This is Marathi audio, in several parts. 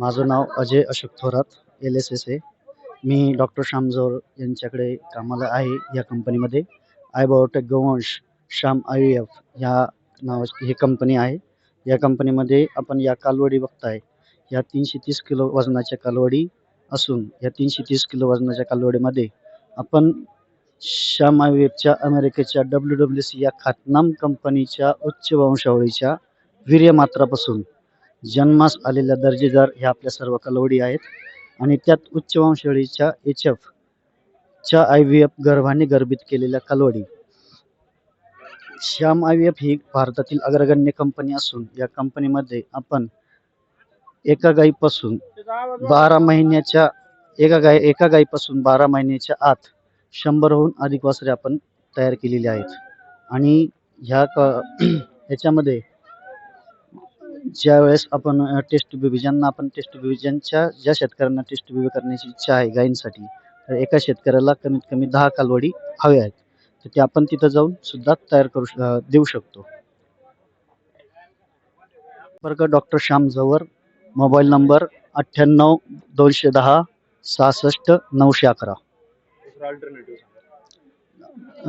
माझं नाव Ajay Ashok Thorat L S S A me doctor Shyamjor यांच्याकडे कामाला आहे या कंपनीमध्ये. आय बायोटेक गोवंश श्याम आय व्ही एफ ह्या नावाची ही कंपनी आहे. या कंपनीमध्ये आपण या कालवडी बघताय. या तीनशे तीस किलो वजनाच्या कालवडी असून या तीनशे तीस किलो वजनाच्या कालवडीमध्ये आपण श्याम आय व्ही एफच्या अमेरिकेच्या डब्ल्यू डब्ल्यू सी या खातनाम कंपनीच्या उच्च वंशावळीच्या वीर्यमात्रापासून जन्मास आलेल्या दर्जेदार ह्या आपल्या सर्व कालवडी आहेत. आणि त्यात उच्च वंशवळीच्या एच एफ च्या आय व्ही एफ गर्भाने गर्भित केलेल्या कालवडी. श्याम आय व्ही एफ ही भारतातील अग्रगण्य कंपनी असून या कंपनीमध्ये आपण एका गाईपासून बारा महिन्याच्या एका गाय एका गाईपासून बारा महिन्याच्या आत शंभरहून अधिक वासरे आपण तयार केलेली आहेत. आणि ह्या क ह्याच्यामध्ये ज्यावेळेस आपण टेस्ट बेबी ज्यांना आपण टेस्ट बेबी ज्यांच्या ज्या शेतकऱ्यांना टेस्ट बेबी करण्याची इच्छा आहे गायींसाठी तर एका शेतकऱ्याला कमीत कमी दहा कालवडी हव्या आहेत. तर ते आपण तिथं जाऊन सुद्धा तयार करू देऊ शकतो. वर्ग डॉक्टर श्याम जवर मोबाईल नंबर अठ्ठ्याण्णव दोनशे दहा सहासष्ट नऊशे अकरा.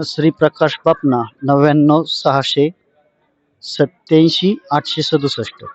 श्री प्रकाश बापना नव्याण्णव सहाशे सत्याऐंशी आठशे सदुसष्ट.